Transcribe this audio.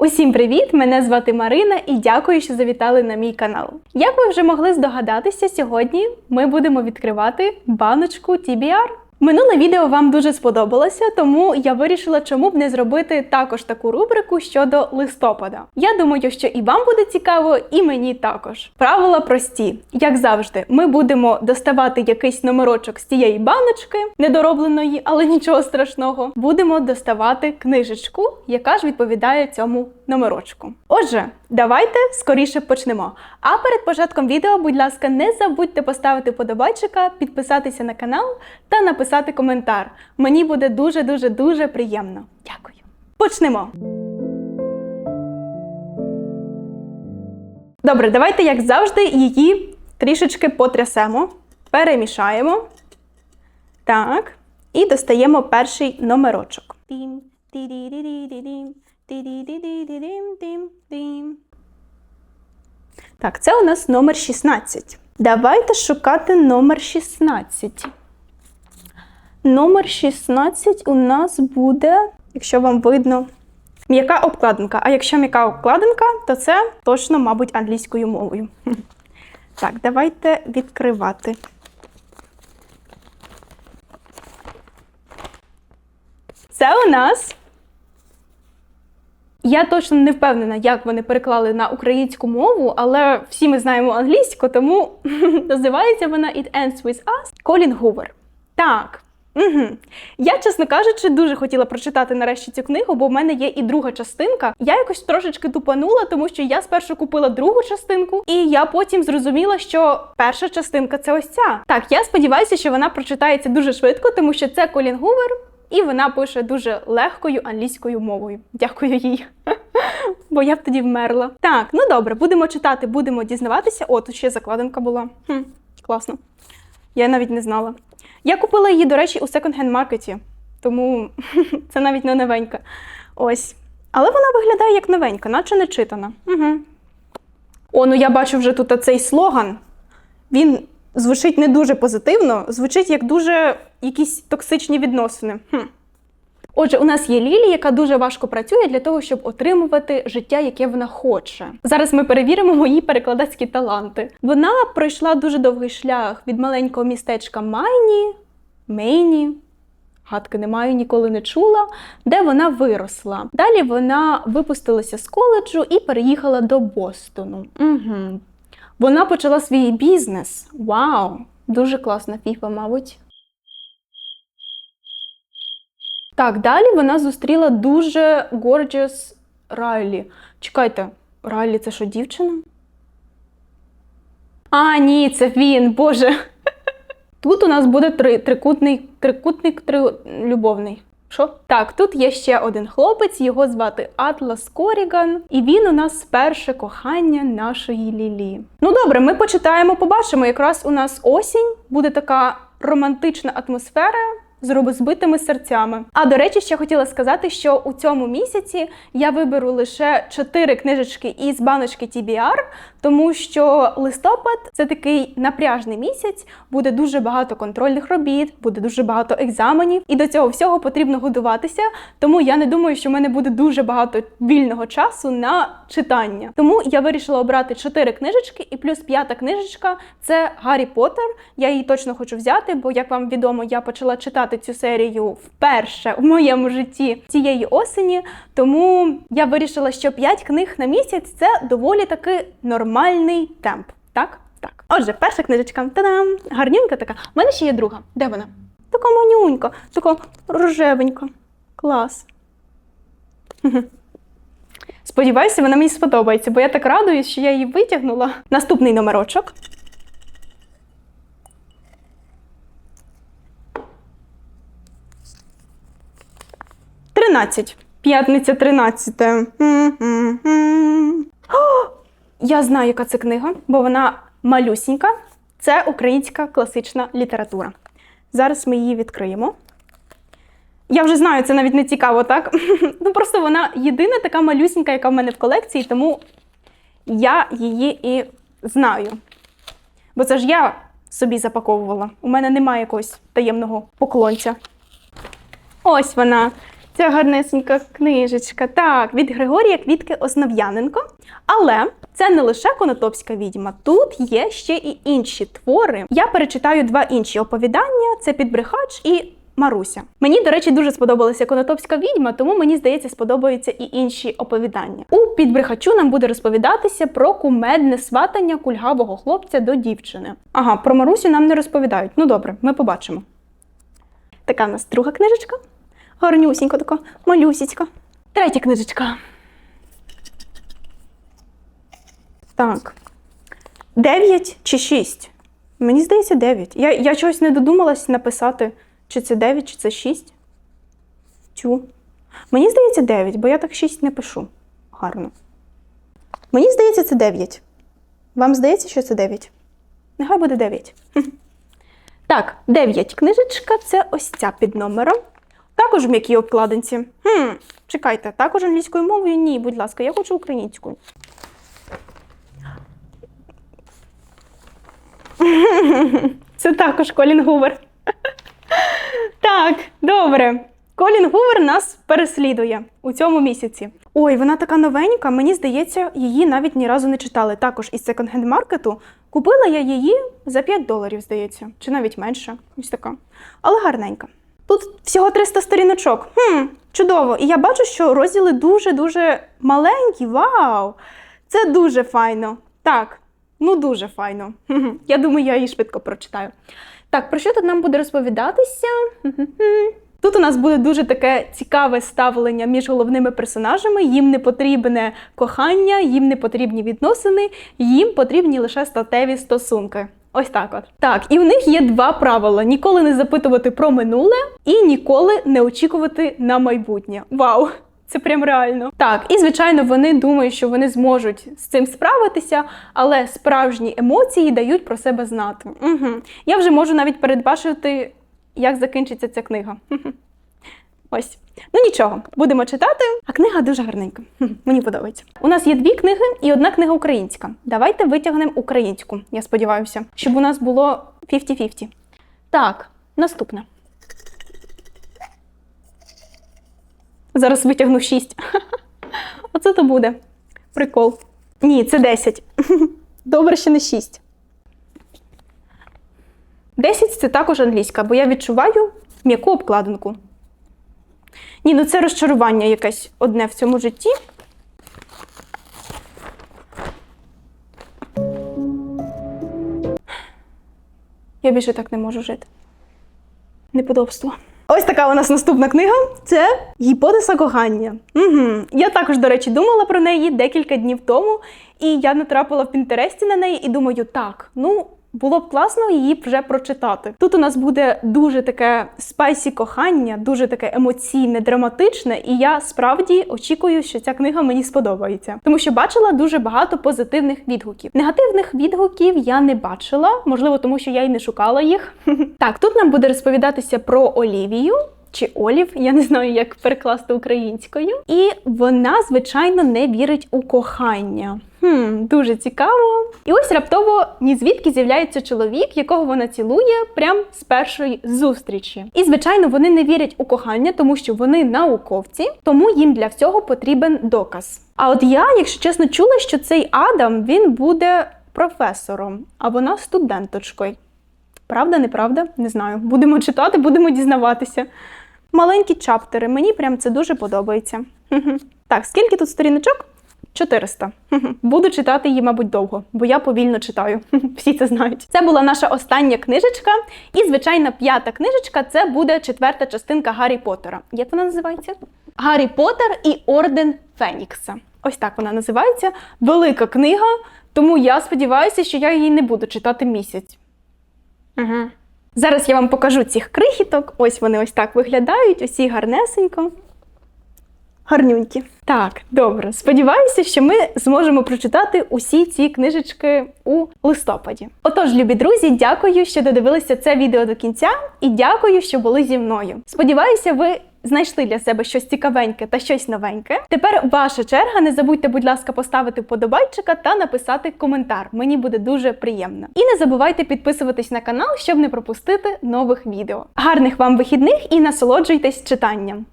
Усім привіт! Мене звати Марина і дякую, що завітали на мій канал. Як ви вже могли здогадатися, сьогодні ми будемо відкривати баночку TBR. Минуле відео вам дуже сподобалося, тому я вирішила, чому б не зробити також таку рубрику щодо листопада. Я думаю, що і вам буде цікаво, і мені також. Правила прості, як завжди, ми будемо доставати якийсь номерочок з цієї баночки, недоробленої, але нічого страшного. Будемо доставати книжечку, яка ж відповідає цьому номерочку. Отже, давайте скоріше почнемо. А перед початком відео, будь ласка, не забудьте поставити подобайчика, підписатися на канал та написати коментар. Мені буде дуже дуже дуже приємно. Дякую. Почнемо. Добре, давайте, як завжди, її трішечки потрясемо, перемішаємо. Так. І достаємо перший номерочок. Тім, тірі-рі-рі-рі-рім, тірі-рі-рі-рі-рім-тім-тім. Так, це у нас номер 16. Давайте шукати номер 16. Номер 16 у нас буде, якщо вам видно, м'яка обкладинка. А якщо м'яка обкладинка, то це точно, мабуть, англійською мовою. Так, давайте відкривати. Це у нас. Я точно не впевнена, як вони переклали на українську мову, але всі ми знаємо англійську, тому називається вона It Ends With Us Колін Гувер. Так. Угу. Я, чесно кажучи, дуже хотіла прочитати нарешті цю книгу, бо в мене є і друга частинка. Я якось трошечки тупанула, тому що я спершу купила другу частинку, і я потім зрозуміла, що перша частинка це ось ця. Так, я сподіваюся, що вона прочитається дуже швидко, тому що це Колін Гувер, і вона пише дуже легкою англійською мовою. Дякую їй. Бо я б тоді вмерла. Так, ну добре, будемо читати, будемо дізнаватися. О, тут ще закладинка була. Хм, класно. Я навіть не знала. Я купила її, до речі, у секонд-хенд маркеті, тому це навіть не новенька. Ось. Але вона виглядає як новенька, наче не читана. Угу. О, ну я бачу вже тут цей слоган. Він звучить не дуже позитивно, звучить як дуже якісь токсичні відносини. Хм. Отже, у нас є Лілі, яка дуже важко працює для того, щоб отримувати життя, яке вона хоче. Зараз ми перевіримо мої перекладацькі таланти. Вона пройшла дуже довгий шлях від маленького містечка Майні, Мейні. Гадки не маю, ніколи не чула, де вона виросла. Далі вона випустилася з коледжу і переїхала до Бостону. Угу. Вона почала свій бізнес. Вау! Дуже класна фіфа, мабуть. Так, далі вона зустріла дуже gorgeous Райлі. Чекайте, Райлі це що, дівчина? А, ні, це він, Боже. Тут у нас буде три, трикутний, трикутник три, любовний. Що? Так, тут є ще один хлопець, його звати Атлас Коріган, і він у нас перше кохання нашої Лілі. Ну добре, ми почитаємо, побачимо. Якраз у нас осінь буде така романтична атмосфера з розбитими серцями. А до речі, ще хотіла сказати, що у цьому місяці я виберу лише 4 книжечки із баночки TBR, тому що листопад це такий напряжний місяць, буде дуже багато контрольних робіт, буде дуже багато екзаменів, і до цього всього потрібно годуватися. Тому я не думаю, що в мене буде дуже багато вільного часу на читання. Тому я вирішила обрати 4 книжечки, і плюс п'ята книжечка це Гаррі Поттер. Я її точно хочу взяти, бо як вам відомо, я почала читати цю серію вперше в моєму житті цієї осені. Тому я вирішила, що 5 книг на місяць це доволі таки нормальний темп. Так? Так. Отже, перша книжечка. Та-дам! Гарнюнька така. У мене ще є друга. Де вона? Така манюнька, така рожевенька. Клас. Сподіваюся, вона мені сподобається, бо я так радуюсь, що я її витягнула. Наступний номерочок. Тринадцять. П'ятниця 13. О, Я знаю, яка це книга, бо вона малюсінька. Це українська класична література. Зараз ми її відкриємо. Я вже знаю, це навіть не цікаво, так? Ну просто вона єдина така малюсінька, яка в мене в колекції, тому я її і знаю. Бо це ж я собі запаковувала. У мене немає якогось таємного поклонця. Ось вона. Ця гарнесенька книжечка. Так, від Григорія Квітки Основ'яненко. Але це не лише Конотопська відьма. Тут є ще і інші твори. Я перечитаю два інші оповідання: це Підбрехач і Маруся. Мені, до речі, дуже сподобалася Конотопська відьма, тому мені здається, сподобаються і інші оповідання. У підбрехачу нам буде розповідатися про кумедне сватання кульгавого хлопця до дівчини. Ага, про Марусю нам не розповідають. Ну добре, ми побачимо. Така в нас друга книжечка. Гарнюсінька така, малюсічка. Третя книжечка. Так. Дев'ять чи шість? Мені здається, дев'ять. Я, я чогось не додумалась написати, чи це дев'ять, чи це шість. Тю. Мені здається, дев'ять, бо я так шість не пишу. Гарно. Мені здається, це дев'ять. Вам здається, що це дев'ять? Нехай буде дев'ять. Так, 9 книжечка це ось ця під номером. Також в м'якій обкладинці. Хм, чекайте, також англійською мовою? Ні, будь ласка, я хочу українською. Це також Колін Гувер. Так, добре. Колін Гувер нас переслідує у цьому місяці. Ой, вона така новенька, мені здається, її навіть ні разу не читали. Також із секонд-хенд маркету. Купила я її за 5 доларів, здається, чи навіть менше. Ось така. Але гарненька. Тут всього 300 сторіночок. Хм, чудово. І я бачу, що розділи дуже-дуже маленькі. Вау! Це дуже файно. Так, ну дуже файно. Я думаю, я її швидко прочитаю. Так, про що тут нам буде розповідатися? Тут у нас буде дуже таке цікаве ставлення між головними персонажами. Їм не потрібне кохання, їм не потрібні відносини, їм потрібні лише статеві стосунки. Ось так от. Так, і у них є два правила: ніколи не запитувати про минуле і ніколи не очікувати на майбутнє. Вау! Це прям реально. Так, і звичайно, вони думають, що вони зможуть з цим справитися, але справжні емоції дають про себе знати. Угу. Я вже можу навіть передбачити, як закінчиться ця книга. Ось. Ну нічого, будемо читати. А книга дуже гарненька. Мені подобається. У нас є дві книги і одна книга українська. Давайте витягнемо українську, я сподіваюся, щоб у нас було 50-50. Так, наступна. Зараз витягну 6. Оце то буде. Прикол. Ні, це 10. Добре, що не 6. 10 це також англійська, бо я відчуваю м'яку обкладинку. Ні, ну це розчарування якесь одне в цьому житті. Я більше так не можу жити. Неподобство. Ось така у нас наступна книга це гіпотеза кохання. Угу. Я також, до речі, думала про неї декілька днів тому, і я натрапила в Пінтересті на неї і думаю, так, ну. Було б класно її вже прочитати. Тут у нас буде дуже таке спайсі кохання, дуже таке емоційне, драматичне, і я справді очікую, що ця книга мені сподобається, тому що бачила дуже багато позитивних відгуків. Негативних відгуків я не бачила, можливо, тому що я й не шукала їх. Так, тут нам буде розповідатися про Олівію. Чи Олів, я не знаю, як перекласти українською. І вона, звичайно, не вірить у кохання. Хм, Дуже цікаво. І ось раптово ні звідки з'являється чоловік, якого вона цілує прям з першої зустрічі. І, звичайно, вони не вірять у кохання, тому що вони науковці, тому їм для всього потрібен доказ. А от я, якщо чесно, чула, що цей Адам він буде професором, а вона студенточкою. Правда, неправда? Не знаю. Будемо читати, будемо дізнаватися. Маленькі чаптери, мені прям це дуже подобається. Так, скільки тут сторіночок? 400. Буду читати її, мабуть, довго, бо я повільно читаю. Всі це знають. Це була наша остання книжечка. І, звичайно, п'ята книжечка це буде четверта частинка Гаррі Поттера. Як вона називається? Гаррі Поттер і Орден Фенікса. Ось так вона називається. Велика книга, тому я сподіваюся, що я її не буду читати місяць. Угу. Зараз я вам покажу цих крихіток. Ось вони ось так виглядають, усі гарнесенько. Гарнюнькі. Так, добре. Сподіваюся, що ми зможемо прочитати усі ці книжечки у листопаді. Отож, любі друзі, дякую, що додивилися це відео до кінця, і дякую, що були зі мною. Сподіваюся, ви. Знайшли для себе щось цікавеньке та щось новеньке. Тепер ваша черга. Не забудьте, будь ласка, поставити вподобайчика та написати коментар. Мені буде дуже приємно. І не забувайте підписуватись на канал, щоб не пропустити нових відео. Гарних вам вихідних і насолоджуйтесь читанням!